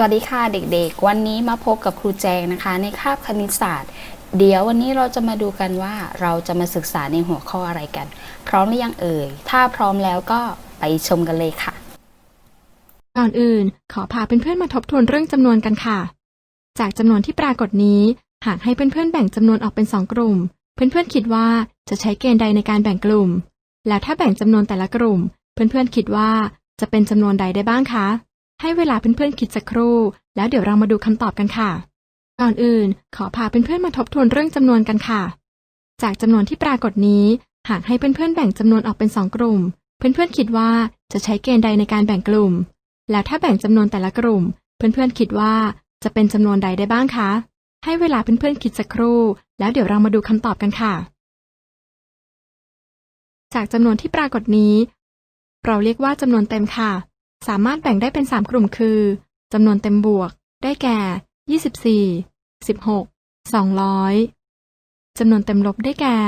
สวัสดีค่ะเด็กๆ วันนี้มาพบกับครูแจงนะคะ ในคาบคณิตศาสตร์ เดี๋ยววันนี้เราจะมาดูกันว่าเราจะมาศึกษาในหัวข้ออะไรกัน พร้อมหรือยังเอ่ย ถ้าพร้อมแล้วก็ไปชมกันเลยค่ะ ก่อนอื่น ขอพาเพื่อนๆมาทบทวนเรื่องจำนวนกันค่ะ จากจำนวนที่ปรากฏนี้ หากให้เพื่อนๆแบ่งจำนวนออกเป็นสองกลุ่ม เพื่อนๆคิดว่าจะใช้เกณฑ์ใดในการแบ่งกลุ่ม แล้วถ้าแบ่งจำนวนแต่ละกลุ่ม เพื่อนๆคิดว่าจะเป็นจำนวนใดได้บ้างคะ ให้เวลาเพื่อนๆคิดสักครู่ แล้วเดี๋ยวเรามาดูคำตอบกันค่ะ ก่อนอื่น ขอพาเพื่อนๆมาทบทวนเรื่องจำนวนกันค่ะ จากจำนวนที่ปรากฏนี้ หากให้เพื่อนๆแบ่งจำนวนออกเป็นสองกลุ่ม เพื่อนๆคิดว่าจะใช้เกณฑ์ใดในการแบ่งกลุ่ม แล้วถ้าแบ่งจำนวนแต่ละกลุ่ม เพื่อนๆคิดว่าจะเป็นจำนวนใดได้บ้างคะ ให้เวลาเพื่อนๆคิดสักครู่ แล้วเดี๋ยวเรามาดูคำตอบกันค่ะ จากจำนวนที่ปรากฏนี้ เราเรียกว่าจำนวนเต็มค่ะ สามารถแบ่งได้เป็น 3 กลุ่มคือจำนวนเต็มบวก ได้แก่ 24 16 200จำนวนเต็มลบได้แก่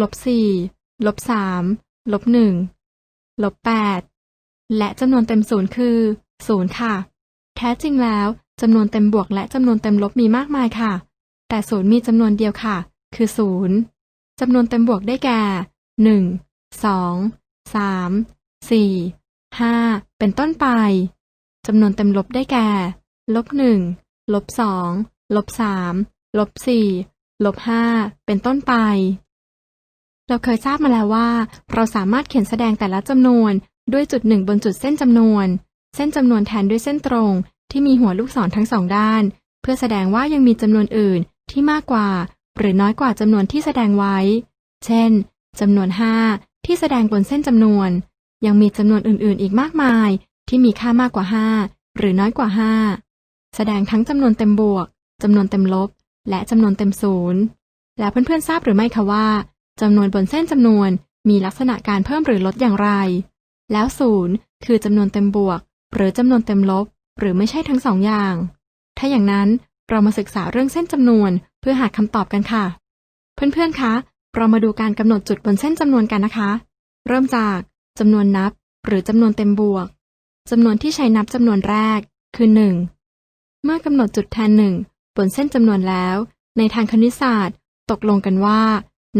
ลบ4ลบ3ลบ1ลบ8และจำนวนเต็มศูนย์คือ0ค่ะ แท้จริงแล้วจำนวนเต็มบวกและจำนวนเต็มลบมีมากมายค่ะ แต่ศูนย์มีจำนวนเดียวค่ะ คือศูนย์จำนวนเต็มบวกได้แก่หนึ่งส องสามสี่ห้าเป็นต้นไปจำนวนเต็มลบได้แก่ ลบหนึ่ง ลบสอง ลบสาม ลบสี่ ลบห้า เป็นต้นไป เราเคยทราบมาแล้วว่า เราสามารถเขียนแสดงแต่ละจำนวนด้วยจุดหนึ่งบนจุดเส้นจำนวน เส้นจำนวนแทนด้วยเส้นตรง ที่มีหัวลูกศรทั้งสองด้าน เพื่อแสดงว่ายังมีจำนวนอื่นที่มากกว่า หรือน้อยกว่าจำนวนที่แสดงไว้ เช่นจำนวน5ที่แสดงบนเส้นจำนวน ยังมีจำนวนอื่นๆ อีกมากมาย ที่มีค่ามากกว่า 5 หรือน้อยกว่า 5 แสดงทั้งจำนวนเต็มบวกจำนวนเต็มลบ และจำนวนเต็มศูนย์แล้วเพื่อนๆทราบหรือไม่คะว่าจำนวนบนเส้นจำนวนมีลักษณะการเพิ่มหรือลดอย่างไร แล้วศูนย์คือจำนวนเต็มบวก หรือจำนวนเต็มลบ หรือไม่ใช่ทั้งสองอย่าง ถ้าอย่างนั้นเรามาศึกษาเรื่องเส้นจำนวนเพื่อหาคำตอบกันค่ะ เพื่อนๆคะ เรามาดูการกำหนดจุดบนเส้นจำนวนกันนะคะ เริ่มจาก จำนวนนับ หรือจำนวนเต็มบวกจำนวนที่ใช้นับจำนวนแรก คือ 1 เมื่อกำหนดจุดแทนหนึ่งบนเส้นจำนวนแล้ว ในทางคณิตศาสตร์ ตกลงกันว่า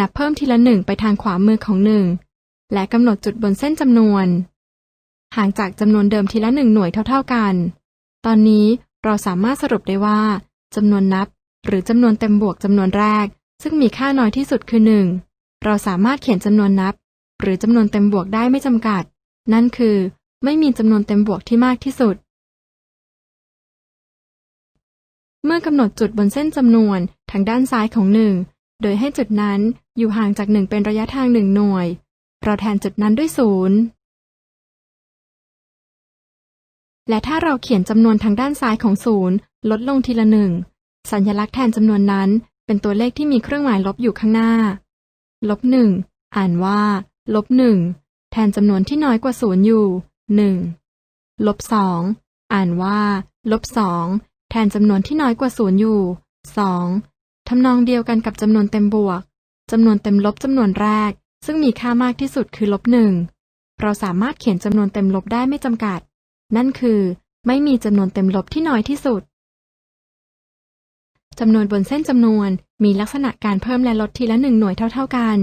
นับเพิ่มทีละหนึ่งไปทางขวามือของหนึ่งและกำหนดจุดบนเส้นจำนวน ห่างจากจำนวนเดิมทีละหนึ่งหน่วยเท่าๆกัน ตอนนี้เราสามารถสรุปได้ว่าจำนวนนับ หรือจำนวนเต็มบวกจำนวนแรก ซึ่งมีค่าน้อยที่สุดคือ 1 เราสามารถเขียนจำนวนนับ หรือจำนวนเต็มบวกได้ไม่จำกัด นั่นคือ ไม่มีจำนวนเต็มบวกที่มากที่สุด เมื่อกำหนดจุดบนเส้นจำนวนทางด้านซ้ายของ 1 โดยให้จุดนั้นอยู่ห่างจาก 1 เป็นระยะทาง 1 หน่วย เราแทนจุดนั้นด้วยศูนย์และถ้าเราเขียนจำนวนทางด้านซ้ายของศูนย์ลดลงทีละหนึ่งสัญลักษณ์แทนจำนวนนั้นเป็นตัวเลขที่มีเครื่องหมายลบอยู่ข้างหน้า ลบหนึ่งอ่านว่า ลบหนึ่งแทนจำนวนที่น้อยกว่าศูนย์อยู่หนึ่งลบสองอ่านว่า ลบสองแทนจำนวนที่น้อยกว่าศูนย์อยู่สองทำนองเดียวกันกับจำนวนเต็มบวกจำนวนเต็มลบจำนวนแรก ซึ่งมีค่ามากที่สุดคือลบหนึ่งเราสามารถเขียนจำนวนเต็มลบได้ไม่จำกัด นั่นคือ ไม่มีจำนวนเต็มลบที่น้อยที่สุดจำนวนบนเส้นจำนวนมีลักษณะการเพิ่มและลดทีละหนึ่งหน่วยเท่า ๆกัน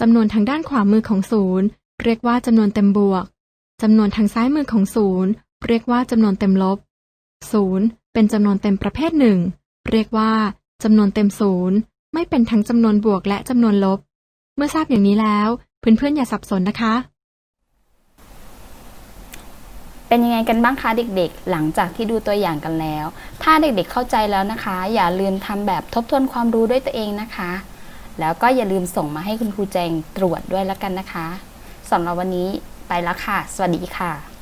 จำนวนทางด้านขวามือของศูนย์เรียกว่าจำนวนเต็มบวกจำนวนทางซ้ายมือของศูนย์เรียกว่าจำนวนเต็มลบศูนย์เป็นจำนวนเต็มประเภทหนึ่งเรียกว่าจำนวนเต็มศูนย์ไม่เป็นทั้งจำนวนบวกและจำนวนลบ เมื่อทราบอย่างนี้แล้วเพื่อนๆอย่าสับสนนะคะ เป็นยังไงกันบ้างคะเด็กๆ หลังจากที่ดูตัวอย่างกันแล้ว ถ้าเด็กๆเข้าใจแล้วนะคะ อย่าลืมทำแบบทบทวนความรู้ด้วยตัวเองนะคะ แล้วก็อย่าลืมส่งมาให้คุณครูแจงตรวจด้วยแล้วกันนะคะสำหรับวันนี้ไปแล้วค่ะ สวัสดีค่ะ